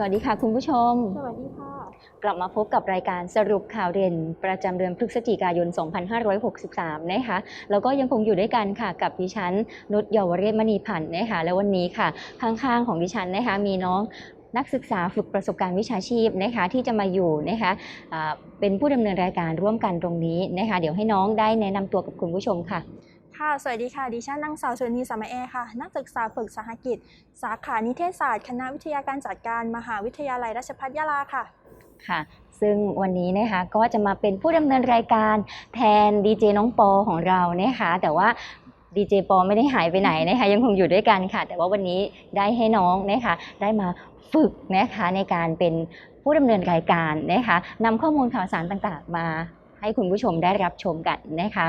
สวัสดีค่ะคุณผู้ชม สวัสดีค่ะ กลับมาพบกับรายการสรุปข่าวเด่น ประจำเดือนพฤศจิกายน 2563 นะคะ แล้วก็ยังคงอยู่ด้วยกันค่ะกับดิฉันนุชเยาวเรศมณีพันธ์นะคะ และวันนี้ค่ะ ข้างๆของดิฉันนะคะ มีน้องนักศึกษาฝึกประสบการณ์วิชาชีพนะคะที่จะมาอยู่นะคะอ่าเป็นผู้ดำเนินรายการร่วมกันตรงนี้นะคะ เดี๋ยวให้น้องได้แนะนำตัวกับคุณผู้ชมค่ะ ค่ะ สวัสดีค่ะ ดิฉันนางสาวชนีสามะแอค่ะ นักศึกษาฝึกสหกิจ สาขานิเทศศาสตร์ คณะวิทยาการจัดการ มหาวิทยาลัยราชภัฏยะลาค่ะ ค่ะ ซึ่งวันนี้นะคะก็จะมาเป็นผู้ดำเนินรายการแทนดีเจน้องปอของเรานะคะ แต่ว่าดีเจปอไม่ได้หายไปไหนนะคะ ยังคงอยู่ด้วยกันค่ะ แต่ว่าวันนี้ได้ให้น้องนะคะได้มาฝึกนะคะในการเป็นผู้ดำเนินรายการนะคะนำข้อมูลข่าวสารต่างๆ มาให้คุณผู้ชมได้รับชมกันนะคะ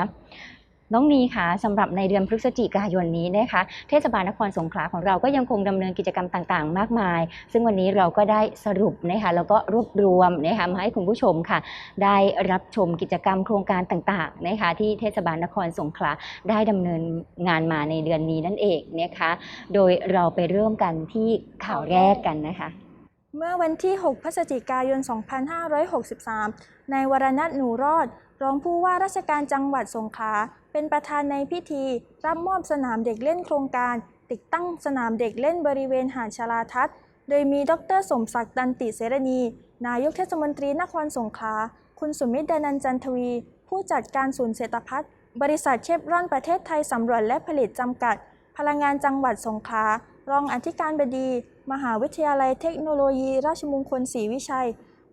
น้องนีค่ะสำหรับในเดือนพฤศจิกายนนี้นะคะเทศบาลนครสงขลาของเราก็ยังคงดำเนินกิจกรรมต่างๆ มากมาย ซึ่งวันนี้เราก็ได้สรุปนะคะแล้วก็รวบรวมนะคะมาให้คุณผู้ชมค่ะ ได้รับชมกิจกรรมโครงการต่างๆนะคะที่เทศบาลนครสงขลาได้ดำเนินงานมาในเดือนนี้นั่นเองนะคะโดยเราไปเริ่มกันที่ข่าวแรกกันนะคะเมื่อวันที่ 6 พฤศจิกายน 2563 ในวรนัทหนูรอด รองผู้ว่าราชการจังหวัดสงขลาเป็นประธานในพิธี รับมอบสนามเด็กเล่นโครงการ ติดตั้งสนามเด็กเล่นบริเวณหาดชลาทัศน์ โดยมีดรสมศักดิ์ตันติเสรณี นายกเทศมนตรีนครสงขลาคุณสุมิตรดนันจันทวี ผู้จัดการศูนย์เศรษฐพัฒน์บริษัทเชฟรอนประเทศไทยสำรวจและผลิตจำกัด พลังงานจังหวัดสงขลารองอธิการบดี มหาวิทยาลัยเทคโนโลยี ราชมงคลศรีวิชัย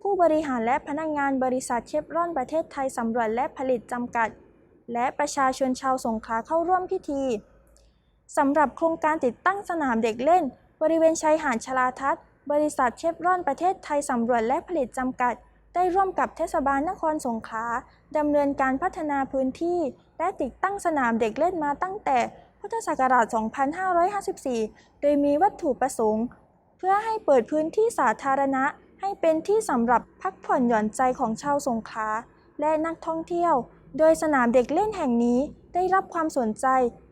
ผู้บริหารและพนักงานบริษัทเชฟรอนประเทศไทยสำรวจและผลิตจำกัด และประชาชนชาวสงขลาเข้าร่วมพิธีสำหรับโครงการติดตั้งสนามเด็กเล่น บริเวณชายหาดชลาทัศน์บริษัทเชฟรอนประเทศไทยสำรวจและผลิตจำกัด ได้ร่วมกับเทศบาลนครสงขลาดำเนินการพัฒนาพื้นที่ และติดตั้งสนามเด็กเล่นมาตั้งแต่พุทธศักราช 2554 โดยมีวัตถุประสงค์ เพื่อให้เปิดพื้นที่สาธารณะ ให้เป็นที่สำหรับพักผ่อนหย่อนใจของชาวสงขลาและนักท่องเที่ยว โดยสนามเด็กเล่นแห่งนี้ได้รับความสนใจ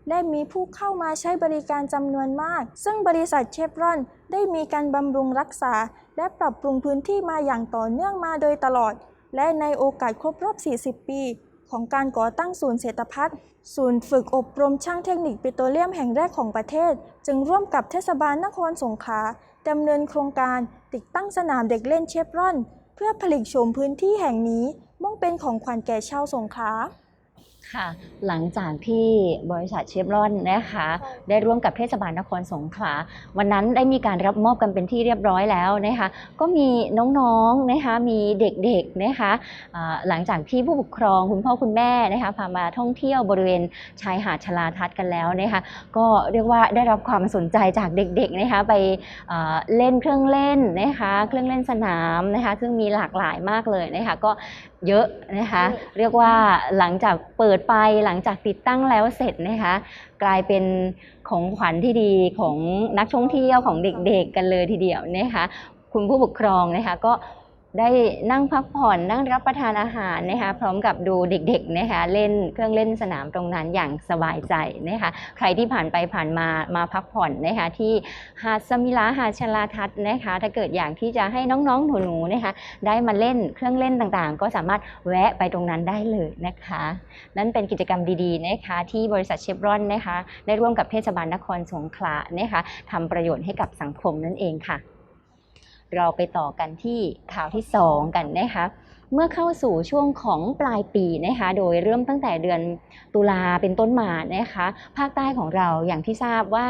และมีผู้เข้ามาใช้บริการจำนวนมาก ซึ่งบริษัทเชฟรอนได้มีการบำรุงรักษา และปรับปรุงพื้นที่มาอย่างต่อเนื่องมาโดยตลอด และในโอกาสครบรอบ 40 ปี ของการก่อตั้งศูนย์เศรษฐพัฒน์ศูนย์ฝึกอบรมช่างเทคนิคปิโตรเลียมแห่งแรกของประเทศ จึงร่วมกับเทศบาลนครสงขลา ดำเนินโครงการติดตั้งสนามเด็กเล่นเชฟรอน เพื่อผลิตโฉมพื้นที่แห่งนี้มุ่งเป็นของขวัญแก่ชาวสงขลา ค่ะหลังจากที่บริษัทเชฟรอนนะคะใช่ได้ร่วมกับเทศบาลนครสงขลาวันนั้นได้มีการรับมอบกันเป็นที่เรียบร้อยแล้วนะคะก็มีน้องๆนะคะมีเด็กๆนะคะอ่าหลังจากที่ผู้ปกครองคุณพ่อคุณแม่นะคะพามาท่องเที่ยวบริเวณชายหาดชลาทัศน์กันแล้วนะคะก็เรียกว่าได้รับความสนใจจากเด็กๆนะคะไปอ่าเล่นเครื่องเล่นนะคะเครื่องเล่นสนามนะคะซึ่งมีหลากหลายมากเลยนะคะก็เยอะนะคะเยอะเรียกว่าหลังจากเปิดไปหลังจากติดตั้งแล้วเสร็จนะคะ กลายเป็นของขวัญที่ดีของนักท่องเที่ยวของเด็กๆกันเลยทีเดียวนะคะ คุณผู้ปกครองนะคะก็ ได้นั่งพักผ่อนนั่งรับประทานอาหารนะคะพร้อมกับดูเด็กๆนะคะเล่นเครื่องเล่นสนามตรงนั้นอย่างสบายใจนะคะใครที่ผ่านไปผ่านมามาพักผ่อนนะคะที่หาดสมิลาหาดชลาทัศน์นะคะถ้าเกิดอยากที่จะให้น้องๆหนูๆนะคะได้มาเล่นเครื่องเล่นต่างๆ ก็สามารถแวะไปตรงนั้นได้เลยนะคะนั่นเป็นกิจกรรมดีๆนะคะที่บริษัทเชฟรอนนะคะได้ร่วมกับเทศบาลนครสงขลานะคะทำประโยชน์ให้กับสังคมนั่นเองค่ะ เราไปต่อกันที่ข่าวที่ 2 กันนะคะ เมื่อเข้าสู่ช่วงของปลายปีนะคะ โดยเริ่มตั้งแต่เดือนตุลาเป็นต้นมานะคะ ภาคใต้ของเราอย่างที่ทราบว่า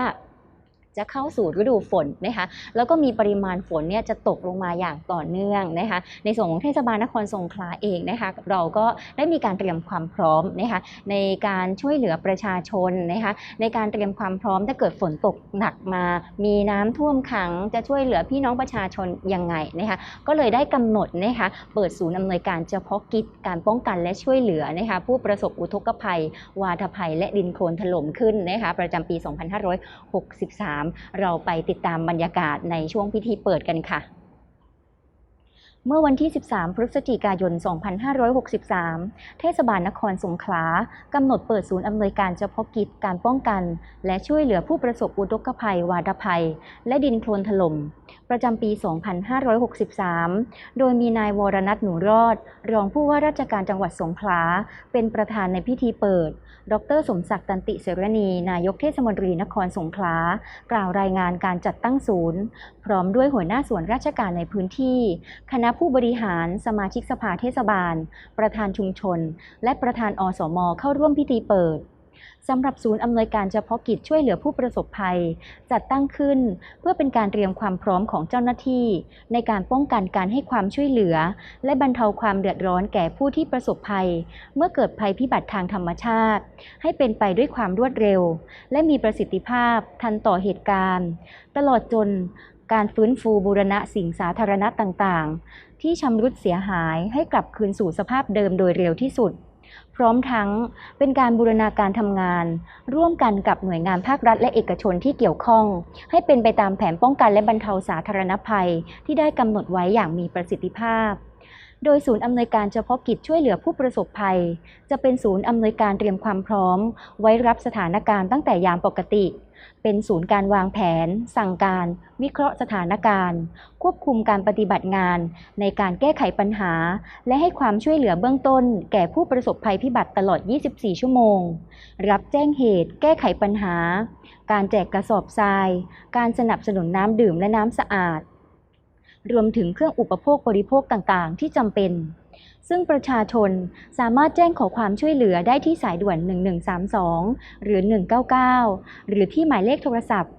จะเข้าสู่ฤดูฝนนะคะแล้วก็มีปริมาณฝนเนี่ยจะตกลงมาอย่างต่อเนื่องนะคะในส่วนของเทศบาลนครสงขลาเองนะคะเราก็ได้มีการเตรียมความพร้อมนะคะในการช่วยเหลือประชาชนนะคะในการเตรียมความพร้อมถ้าเกิดฝนตกหนักมา มีน้ำท่วมขังจะช่วยเหลือพี่น้องประชาชนยังไงนะคะก็เลยได้กำหนดนะคะเปิดศูนย์อำนวยการเฉพาะกิจการป้องกันและช่วยเหลือนะคะผู้ประสบอุทกภัย วาตภัย และดินโคลนถล่มขึ้นนะคะประจำปี 2563เราไปติดตามบรรยากาศในช่วงพิธีเปิดกันค่ะ เมื่อวันที่ 13 พฤศจิกายน 2563 เทศบาลนครสงขลากำหนดเปิดศูนย์อำนวยการเฉพาะกิจการป้องกัน และช่วยเหลือผู้ประสบอุทกภัย วาตภัย และดินโคลนถล่ม ประจำปี 2563 โดยมีนายวรนัทหนูรอด รองผู้ว่าราชการจังหวัดสงขลา เป็นประธานในพิธีเปิด ดร สมศักดิ์ตันติเสรณี นายกเทศมนตรีนครสงขลากล่าวรายงานการจัดตั้งศูนย์ พร้อมด้วยหัวหน้าส่วนราชการในพื้นที่ คณะผู้บริหาร สมาชิกสภาเทศบาล ประธานชุมชน และประธานอสม เข้าร่วมพิธีเปิดสำหรับศูนย์อำนวยการเฉพาะกิจช่วยเหลือผู้ประสบภัย จัดตั้งขึ้นเพื่อเป็นการเตรียมความพร้อมของเจ้าหน้าที่ ในการป้องกันการให้ความช่วยเหลือ และบรรเทาความเดือดร้อนแก่ผู้ที่ประสบภัย เมื่อเกิดภัยพิบัติทางธรรมชาติ ให้เป็นไปด้วยความรวดเร็ว และมีประสิทธิภาพทันต่อเหตุการณ์ ตลอดจน การฟื้นฟูบูรณะสิ่งสาธารณะต่างๆ ที่ชำรุดเสียหายให้กลับคืนสู่สภาพเดิมโดยเร็วที่สุด พร้อมทั้งเป็นการบูรณาการทำงาน ร่วมกันกับหน่วยงานภาครัฐและเอกชนที่เกี่ยวข้อง ให้เป็นไปตามแผนป้องกันและบรรเทาสาธารณภัย ที่ได้กำหนดไว้อย่างมีประสิทธิภาพโดยศูนย์อำนวยการเฉพาะกิจช่วยเหลือผู้ประสบภัย จะเป็นศูนย์อำนวยการเตรียมความพร้อม ไว้รับสถานการณ์ตั้งแต่ยามปกติ เป็นศูนย์การวางแผน สั่งการ วิเคราะห์สถานการณ์ ควบคุมการปฏิบัติงาน ในการแก้ไขปัญหา และให้ความช่วยเหลือเบื้องต้น แก่ผู้ประสบภัยพิบัติตลอด 24 ชั่วโมง รับแจ้งเหตุ แก้ไขปัญหา การแจกกระสอบทราย การสนับสนุนน้ำดื่มและน้ำสะอาด รวมถึงเครื่องอุปโภคบริโภคต่างๆ ที่จำเป็น ซึ่งประชาชนสามารถแจ้งขอความช่วยเหลือได้ที่สายด่วน 1132 หรือ 199 หรือที่หมายเลขโทรศัพท์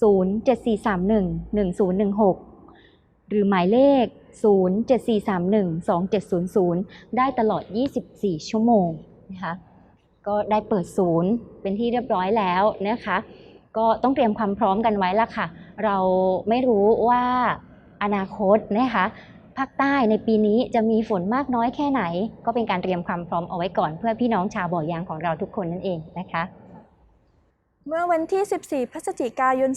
074311016 หรือหมายเลข 074312700 ได้ตลอด 24 ชั่วโมงนะคะก็ได้เปิดศูนย์เป็นที่เรียบร้อยแล้วนะคะ ก็ต้องเตรียมความพร้อมกันไว้ละค่ะ เราไม่รู้ว่าอนาคตนะคะ ภาคใต้ในปีนี้จะมีฝนมากน้อยแค่ไหน ก็เป็นการเตรียมความพร้อมเอาไว้ก่อน เพื่อพี่น้องชาวบ่อยางของเราทุกคนนั่นเองนะคะ เมื่อวันที่ 14 พฤศจิกายน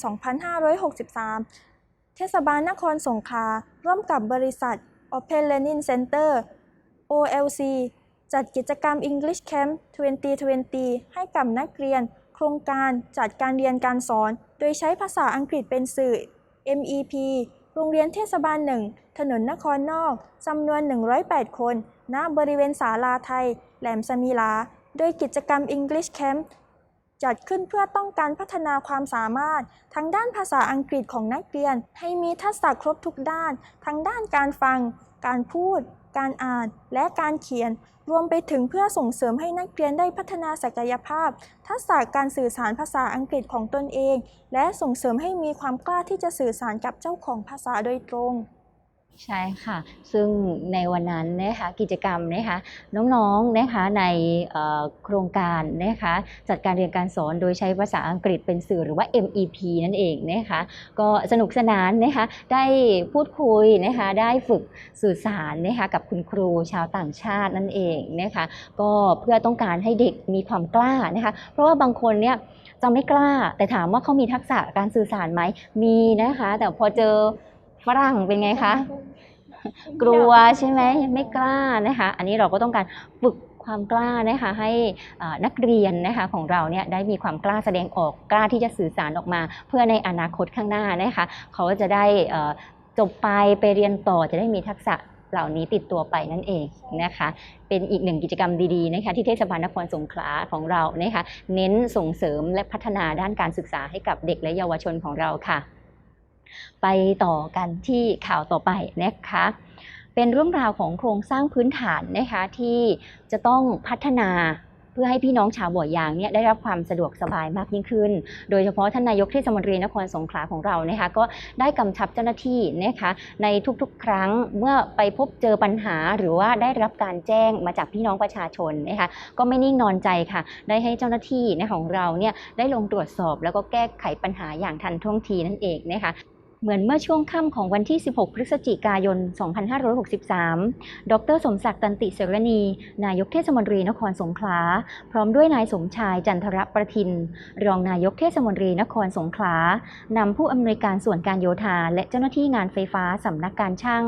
2563 เทศบาลนครสงขลาร่วมกับบริษัท Open Learning Center OLC จัดกิจกรรม English Camp 2020 ให้กับนักเรียน โครงการจัดการเรียนการสอน โดยใช้ภาษาอังกฤษเป็นสื่อ MEP โรงเรียนเทศบาลหนึ่ง ถนนนครนอกจำนวน 108 คน ณ บริเวณศาลาไทย แหลมสมิลา โดยกิจกรรม English Camp จัดขึ้นเพื่อต้องการพัฒนาความสามารถทั้งด้านภาษาอังกฤษของนักเรียน ให้มีทักษะครบทุกด้าน ทั้งด้านการฟัง การพูดการอ่านและการเขียน รวมไปถึงเพื่อส่งเสริมให้นักเรียนได้พัฒนาศักยภาพ ทักษะการสื่อสารภาษาอังกฤษของตนเอง และส่งเสริมให้มีความกล้าที่จะสื่อสารกับเจ้าของภาษาโดยตรง ใช่ค่ะ ซึ่งในวันนั้นนะคะกิจกรรมนะคะน้องๆนะคะในโครงการนะคะจัดการเรียนการสอนโดยใช้ภาษาอังกฤษเป็นสื่อหรือว่า MEP นั่นเองนะคะก็สนุกสนานนะคะได้พูดคุยนะคะได้ฝึกสื่อสารนะคะกับคุณครูชาวต่างชาตินั่นเองนะคะก็เพื่อต้องการให้เด็กมีความกล้านะคะเพราะว่าบางคนเนี่ยจะไม่กล้า แต่ถามว่าเขามีทักษะการสื่อสารไหมมีนะคะ แต่พอเจอ ฝรั่งเป็นไงคะ กลัวใช่ไหมไม่กล้านะคะ อันนี้เราก็ต้องการฝึกความกล้านะคะให้อ่านักเรียนนะคะของเราเนี่ยได้มีความกล้าแสดงออกกล้าที่จะสื่อสารออกมา เพื่อในอนาคตข้างหน้านะคะเขาก็จะได้เอ่อจบไปไปเรียนต่อจะได้มีทักษะเหล่านี้ติดตัวไปนั่นเองนะคะ เป็นอีกหนึ่งกิจกรรมดีๆนะคะที่เทศบาลนครสงขลาของเรานะคะเน้นส่งเสริมและพัฒนาด้านการศึกษาให้กับเด็กและเยาวชนของเราค่ะ ไปต่อกันที่ข่าวต่อไปนะคะเป็นเรื่องราวของโครงสร้างพื้นฐานนะคะที่จะต้องพัฒนาเพื่อให้พี่น้องชาวบ่อยางเนี่ยได้รับความสะดวกสบายมากยิ่งขึ้น โดยเฉพาะท่านนายกเทศมนตรีนครสงขลาของเรานะคะก็ได้กำชับเจ้าหน้าที่นะคะในทุกๆ ครั้งเมื่อไปพบเจอปัญหาหรือว่าได้รับการแจ้งมาจากพี่น้องประชาชนนะคะก็ไม่นิ่งนอนใจค่ะ ได้ให้เจ้าหน้าที่นะของเราเนี่ยได้ลงตรวจสอบแล้วก็แก้ไขปัญหาอย่างทันท่วงทีนั่นเองนะคะ เหมือนเมื่อช่วงค่ำของวันที่ 16 พฤศจิกายน 2563 ดรสมศักดิ์ตันติเสรณี นายกเทศมนตรีนครสงขลา พร้อมด้วยนายสมชายจันทรประทิน รองนายกเทศมนตรีนครสงขลานำผู้อำนวยการส่วนการโยธา และเจ้าหน้าที่งานไฟฟ้าสำนักการช่าง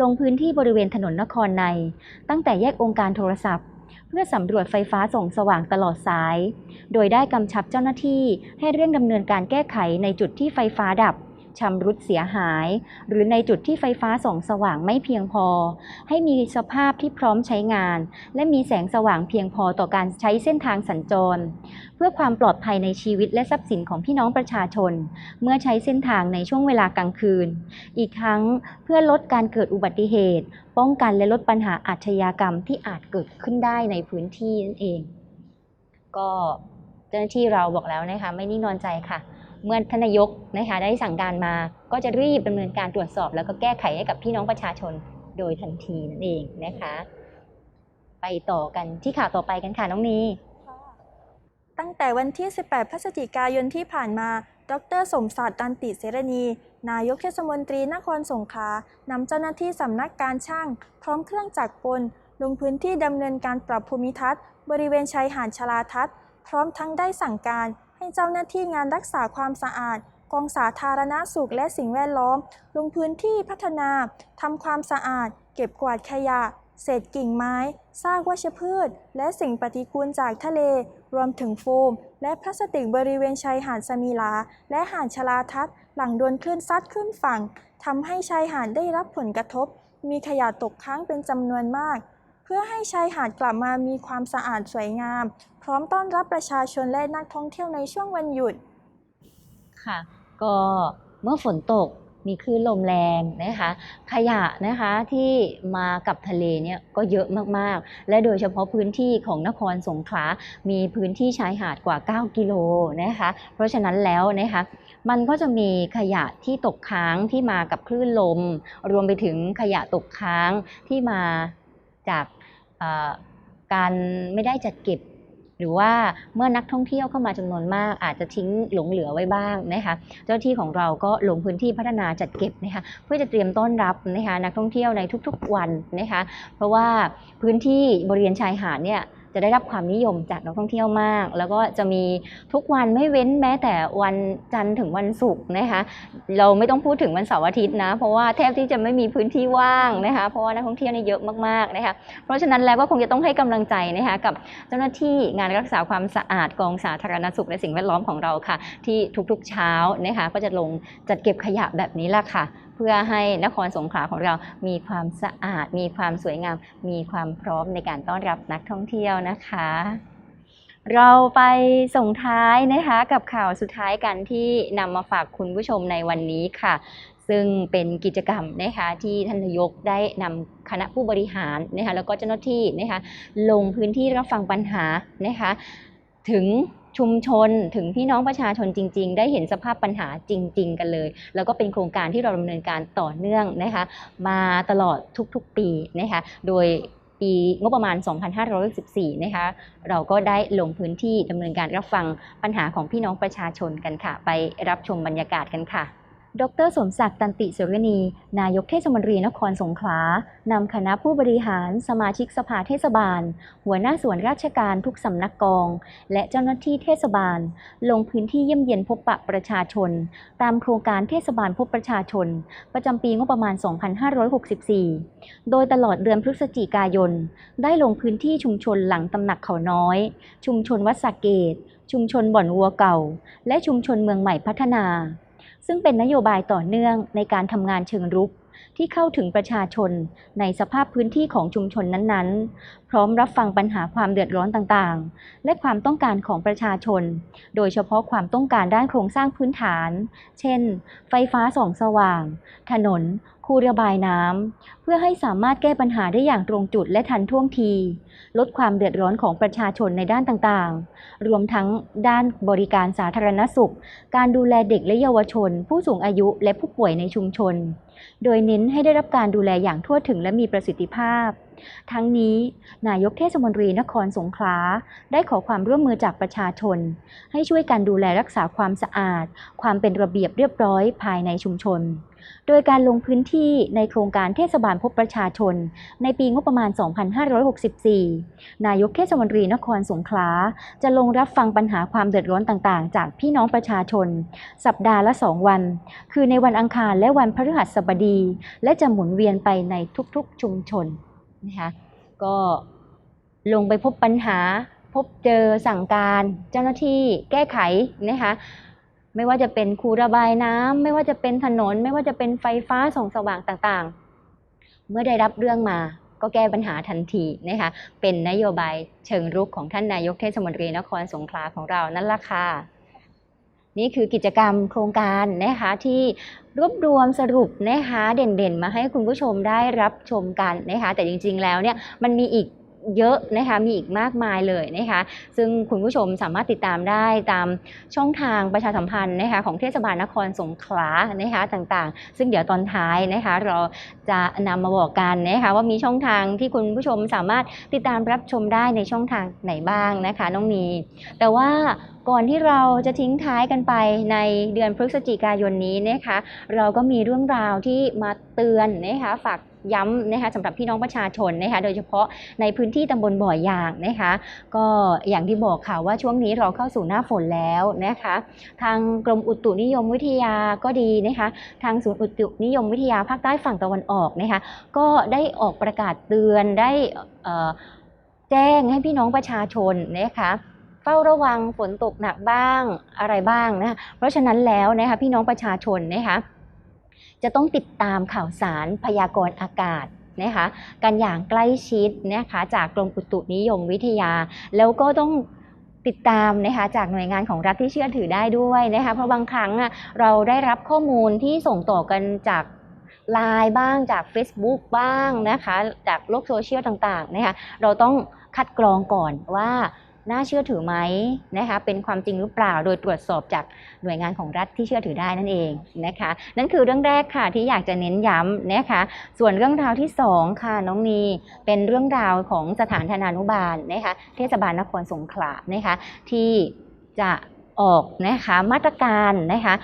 ลงพื้นที่บริเวณถนนนครใน ตั้งแต่แยกองค์การโทรศัพท์เพื่อสำรวจไฟฟ้าส่องสว่างตลอดสาย โดยได้กำชับเจ้าหน้าที่ให้เร่งดำเนินการแก้ไขในจุดที่ไฟฟ้าดับ ชำรุดเสียหาย หรือในจุดที่ไฟฟ้าส่องสว่างไม่เพียงพอ ให้มีสภาพที่พร้อมใช้งาน และมีแสงสว่างเพียงพอต่อการใช้เส้นทางสัญจร เพื่อความปลอดภัยในชีวิตและทรัพย์สินของพี่น้องประชาชน เมื่อใช้เส้นทางในช่วงเวลากลางคืน อีกทั้งเพื่อลดการเกิดอุบัติเหตุ ป้องกันและลดปัญหาอาชญากรรมที่อาจเกิดขึ้นได้ในพื้นที่นั่นเอง ก็เจ้าหน้าที่เราบอกแล้วนะคะ ไม่นิ่งนอนใจค่ะ เมื่อทานนายกนะคะได้สั่งการมา ก็จะรีบดำเนินการตรวจสอบ แล้วก็แก้ไขให้กับพี่น้องประชาชนโดยทันทีนั่นเองนะคะ ไปต่อกันที่ข่าวต่อไปกันค่ะน้องนีตั้งแต่วันที่ 18 พฤศจิกายนที่ผ่านมา ดร สมศักดิ์ตันติเสรณี นายกเทศมนตรีนครสงขลานำเจ้าหน้าที่สำนักการช่าง พร้อมเครื่องจักรกลลงพื้นที่ดำเนินการปรับภูมิทัศน์ บริเวณชายหาดชลาทัศน์ พร้อมทั้งได้สั่งการ ให้เจ้าหน้าที่งานรักษาความสะอาด กองสาธารณสุขและสิ่งแวดล้อม ลงพื้นที่พัฒนาทำความสะอาด เก็บกวาดขยะ เศษกิ่งไม้ซากวัชพืช และสิ่งปฏิกูลจากทะเล รวมถึงโฟม และพลาสติกบริเวณชายหาดสมีลา และหาดชลาทัศหลังโดนคลื่นซัดขึ้นฝั่งทำให้ชายหาดได้รับผลกระทบ มีขยะตกค้างเป็นจำนวนมาก เพื่อให้ชายหาดกลับมามีความสะอาดสวยงาม ร้อมต้อนรับประชาชนและนักท่องเที่ยวในช่วงวันหยุด ค่ะ ก็เมื่อฝนตกมีคลื่นลมแรงนะคะ ขยะนะคะที่มากับทะเลเนี่ยก็เยอะมากๆ และโดยเฉพาะพื้นที่ของนครสงขลา มีพื้นที่ชายหาดกว่า 9 กิโลนะคะ เพราะฉะนั้นแล้วนะคะมันก็จะมีขยะที่ตกค้างที่มากับคลื่นลม รวมไปถึงขยะตกค้างที่มาจากการไม่ได้จัดเก็บ หรือว่าเมื่อนักท่องเที่ยวเข้ามาจำนวนมาก อาจจะทิ้งหลงเหลือไว้บ้างนะคะเจ้าหน้าที่ของเราก็ลงพื้นที่พัฒนาจัดเก็บนะคะเพื่อจะเตรียมต้อนรับนะคะนักท่องเที่ยวในทุกๆวันนะคะเพราะว่าพื้นที่บริเวณชายหาดเนี่ย จะได้รับความนิยมจากนักท่องเที่ยวมาก แล้วก็จะมีทุกวันไม่เว้นแม้แต่วันจันทร์ถึงวันศุกร์นะคะเราไม่ต้องพูดถึงวันเสาร์อาทิตย์นะ เพราะว่าแทบที่จะไม่มีพื้นที่ว่างนะคะเพราะว่านักท่องเที่ยวเนี่ยเยอะมากๆนะคะเพราะฉะนั้นแล้วก็คงจะต้องให้กำลังใจนะคะกับเจ้าหน้าที่งานรักษาความสะอาดกองสาธารณสุขและสิ่งแวดล้อมของเราค่ะ ที่ทุกๆเช้านะคะก็จะลงจัดเก็บขยะแบบนี้ละค่ะ เพื่อให้นครสงขลาของเรามีความสะอาด มีความสวยงาม มีความพร้อมในการต้อนรับนักท่องเที่ยวนะคะ เราไปส่งท้ายนะคะกับข่าวสุดท้ายกันที่นำมาฝากคุณผู้ชมในวันนี้ค่ะซึ่งเป็นกิจกรรมนะคะที่ท่านนายกได้นำคณะผู้บริหารนะคะแล้วก็เจ้าหน้าที่นะคะลงพื้นที่รับฟังปัญหานะคะถึง ชุมชนถึงพี่น้องประชาชนจริง ๆ ได้เห็นสภาพปัญหาจริง ๆ กันเลย แล้วก็เป็นโครงการที่เราดำเนินการต่อเนื่องนะคะมาตลอดทุกๆปีนะคะโดยปีงบประมาณ 2564 นะคะ เราก็ได้ลงพื้นที่ดำเนินการรับฟังปัญหาของพี่น้องประชาชนกันค่ะ ไปรับชมบรรยากาศกันค่ะ ดรสมศักดิ์ตันติสุรณี นายกเทศมนตรีนครสงขลานำคณะผู้บริหาร สมาชิกสภาเทศบาล หัวหน้าส่วนราชการทุกสำนักกอง และเจ้าหน้าที่เทศบาล ลงพื้นที่เยี่ยมเยียนพบปะประชาชน ตามโครงการเทศบาลพบประชาชน ประจำปีงบประมาณ 2564 โดยตลอดเดือนพฤศจิกายน ได้ลงพื้นที่ชุมชนหลังตำหนักเขาน้อย ชุมชนวัดสะเกต ชุมชนบ่อนวัวเก่า และชุมชนเมืองใหม่พัฒนา ซึ่งเป็นนโยบายต่อเนื่องในการทำงานเชิงรุก ที่เข้าถึงประชาชน ในสภาพพื้นที่ของชุมชนนั้นๆ พร้อมรับฟังปัญหาความเดือดร้อนต่างๆ และความต้องการของประชาชน โดยเฉพาะความต้องการด้านโครงสร้างพื้นฐาน เช่น ไฟฟ้าส่องสว่าง ถนน คูระบายน้ำ เพื่อให้สามารถแก้ปัญหาได้อย่างตรงจุดและทันท่วงที ลดความเดือดร้อนของประชาชนในด้านต่างๆ รวมทั้งด้านบริการสาธารณสุข การดูแลเด็กและเยาวชน ผู้สูงอายุและผู้ป่วยในชุมชน โดยเน้นให้ได้รับการดูแลอย่างทั่วถึงและมีประสิทธิภาพ ทั้งนี้ นายกเทศมนตรีนครสงขลาได้ขอความร่วมมือจากประชาชน ให้ช่วยกันดูแลรักษาความสะอาด ความเป็นระเบียบเรียบร้อยภายในชุมชน โดยการลงพื้นที่ในโครงการเทศบาลพบประชาชน ในปีงบประมาณ 2564 นายกเทศมนตรีนครสงขลาจะลงรับฟังปัญหาความเดือดร้อนต่างๆ จากพี่น้องประชาชน สัปดาห์ละ 2 วัน คือในวันอังคารและวันพฤหัสบดี และจะหมุนเวียนไปในทุกๆชุมชนนะคะก็ลงไปพบปัญหาพบเจอสั่งการเจ้าหน้าที่แก้ไขนะคะ ไม่ว่าจะเป็นคูระบายน้ำไม่ว่าจะเป็นถนน ไม่ว่าจะเป็นไฟฟ้าส่องสว่างต่างๆ เมื่อได้รับเรื่องมาก็แก้ปัญหาทันทีนะคะเป็นนโยบายเชิงรุกของท่านนายกเทศมนตรีนครสงขลาของเรานั่นละค่ะนี่คือกิจกรรมโครงการนะคะที่รวบรวมสรุปนะคะเด่นๆ มาให้คุณผู้ชมได้รับชมกันนะคะแต่จริงๆแล้วเนี่ยมันมีอีก เยอะนะคะมีอีกมากมายเลยนะคะซึ่งคุณผู้ชมสามารถติดตามได้ตามช่องทางประชาสัมพันธ์นะคะของเทศบาลนครสงขลานะคะต่างๆ ซึ่งเดี๋ยวตอนท้ายนะคะเราจะนำมาบอกกันนะคะว่ามีช่องทางที่คุณผู้ชมสามารถติดตามรับชมได้ในช่องทางไหนบ้างนะคะน้องนีแต่ว่า ก่อนที่เราจะทิ้งท้ายกันไปในเดือนพฤศจิกายนนี้นะคะ เราก็มีเรื่องราวที่มาเตือนนะคะฝากย้ำนะคะสำหรับพี่น้องประชาชนนะคะโดยเฉพาะในพื้นที่ตำบลบ่อยางนะคะ ก็อย่างที่บอกค่ะว่าช่วงนี้เราเข้าสู่หน้าฝนแล้วนะคะ ทางกรมอุตุนิยมวิทยาก็ดีนะคะ ทางศูนย์อุตุนิยมวิทยาภาคใต้ฝั่งตะวันออกนะคะ ก็ได้ออกประกาศเตือนได้แจ้งให้พี่น้องประชาชนนะคะ ฝ้าระวังฝนตกหนักบ้างอะไรบ้างนะคะเพราะฉะนั้นแล้วนะคะพี่น้องประชาชนนะคะจะต้องติดตามข่าวสารพยากรณ์อากาศนะคะกันอย่างใกล้ชิดนะคะจากกรมอุตุนิยมวิทยา แล้วก็ต้องติดตามนะคะจากหน่วยงานของรัฐที่เชื่อถือได้ด้วยนะคะเพราะบางครั้งเราได้รับข้อมูลที่ส่งต่อกันจากไลน์บ้างจาก Facebook บ้างนะคะจากโลกโซเชียลต่างๆนะคะเราต้องคัดกรองก่อนว่า น่าเชื่อถือไหมนะคะเป็นความจริงหรือเปล่าโดยตรวจสอบจากหน่วยงานของรัฐที่เชื่อถือได้นั่นเองนะคะ นั่นคือเรื่องแรกค่ะที่อยากจะเน้นย้ำนะคะ ส่วนเรื่องราวที่สองค่ะน้องนีเป็นเรื่องราวของสถานธนานุบาลนะคะเทศบาลนครสงขลานะคะที่จะออกนะคะมาตรการนะคะ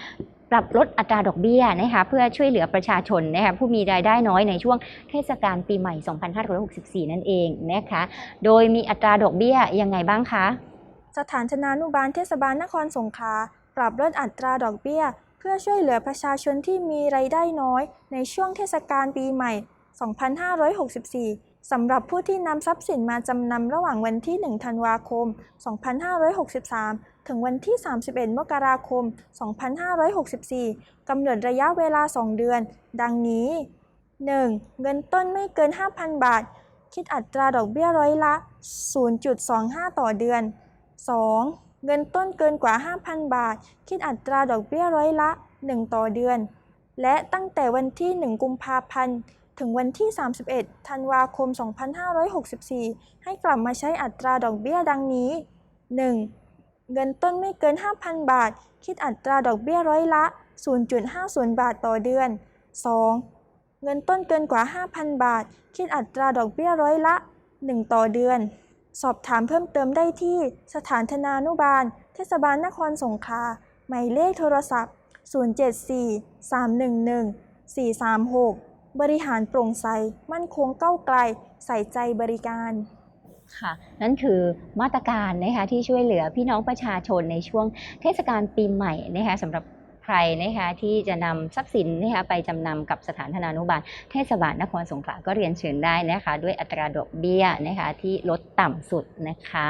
ปรับลดอัตราดอกเบี้ยนะคะเพื่อช่วยเหลือประชาชนนะคะผู้มีรายได้น้อยในช่วงเทศกาลปีใหม่ 2564 นั่นเองนะคะโดยมีอัตราดอกเบี้ยยังไงบ้างคะ สถานธนานุบาลเทศบาลนครสงขลาปรับลดอัตราดอกเบี้ย เพื่อช่วยเหลือประชาชนที่มีรายได้น้อย ในช่วงเทศกาลปีใหม่ 2564 สำหรับผู้ที่นำทรัพย์สินมาจำนำระหว่างวันที่ 1 ธันวาคม 2563 ถึงวันที่ 31 มกราคม 2564 กำหนดระยะเวลา 2 เดือน ดังนี้ 1. เงินต้นไม่เกิน 5,000 บาท คิดอัตราดอกเบี้ยร้อยละ 0.25 ต่อเดือน 2. เงินต้นเกินกว่า 5,000 บาท คิดอัตราดอกเบี้ยร้อยละ 1 ต่อเดือน และตั้งแต่วันที่ 1 กุมภาพันธ์ ถึงวันที่ 31 ธันวาคม 2564 ให้กลับมาใช้อัตราดอกเบี้ยดังนี้ 1. เงินต้นไม่เกิน 5,000 บาท คิดอัตราดอกเบี้ยร้อยละ 0.50 บาทต่อเดือน 2. เงินต้นเกินกว่า 5,000 บาท คิดอัตราดอกเบี้ยร้อยละ 1 ต่อเดือน สอบถามเพิ่มเติมได้ที่สถานธนานุบาล เทศบาลนครสงขลา หมายเลขโทรศัพท์ 074 311 436 บริหารโปร่งใส มั่นคงก้าวไกล ใส่ใจบริการค่ะนั่นคือมาตรการนะคะที่ช่วยเหลือพี่น้องประชาชนในช่วงเทศกาลปีใหม่นะคะสำหรับใครนะคะที่จะนำทรัพย์สินนะคะไปจำนำกับสถานธนานุบาล เทศบาลนครสงขลาก็เรียนเชิญได้นะคะ ด้วยอัตราดอกเบี้ยนะคะที่ลดต่ำสุดนะคะ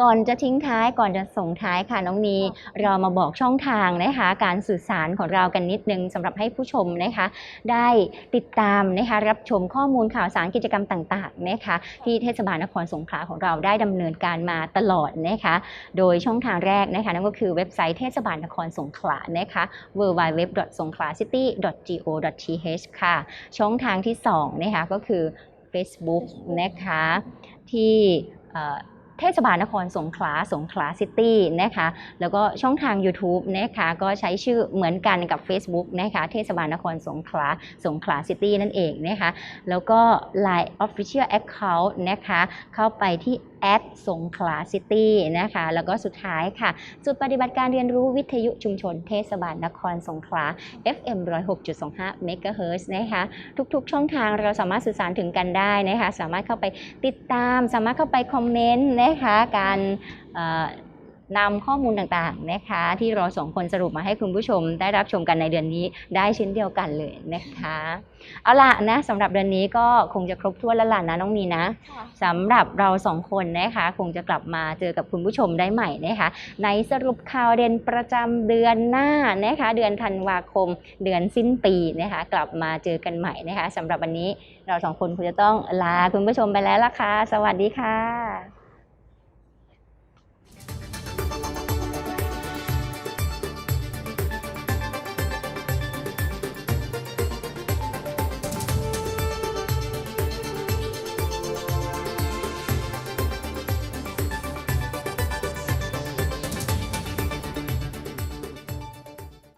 ก่อนจะทิ้งท้ายก่อนจะส่งท้ายค่ะน้องนีเรามาบอกช่องทางนะคะ การสื่อสารของเรากันนิดนึงสำหรับให้ผู้ชมนะคะ ได้ติดตามนะคะรับชมข้อมูลข่าวสารกิจกรรมต่างๆนะคะที่เทศบาลนครสงขลาของเราได้ดำเนินการมาตลอดนะคะ โดยช่องทางแรกนะคะนั่นก็คือเว็บไซต์เทศบาลนครสงขลานะคะ www.songkhlacity.go.th ค่ะ ช่องทางที่2นะคะก็คือ Facebook นะคะที่ เทศบาลนครสงขลาสงขลาซิตี้นะคะแล้วก็ช่องทาง YouTube นะคะก็ใช้ชื่อเหมือนกันกับ Facebook นะคะเทศบาลนครสงขลาสงขลาซิตี้นั่นเองนะคะแล้วก็ Line Official Account นะคะเข้าไปที่แอดสงขลาซิตี้นะคะแล้วก็สุดท้ายค่ะจุดปฏิบัติการเรียนรู้วิทยุชุมชนเทศบาลนครสงขลา FM 106.25 MHz นะคะทุกๆ ช่องทางเราสามารถสื่อสารถึงกันได้นะคะสามารถเข้าไปติดตาม สามารถเข้าไปคอมเมนต์นะคะการเอ่อนำข้อมูลต่างๆนะคะ ที่เราสองคนสรุปมาให้คุณผู้ชมได้รับชมกันในเดือนนี้ได้เช่นเดียวกันเลยนะคะเอาล่ะนะสำหรับเดือนนี้ก็คงจะครบถ้วนแล้วล่ะนะน้องมีนะสำหรับเราสองคนนะคะ คงจะกลับมาเจอกับคุณผู้ชมได้ใหม่นะคะ ในสรุปข่าวเด่นประจำเดือนหน้านะคะ เดือนธันวาคม เดือนสิ้นปีนะคะ กลับมาเจอกันใหม่นะคะสำหรับวันนี้เราสองคนคงจะต้องลาคุณผู้ชมไปแล้วล่ะค่ะสวัสดีค่ะ Thank you.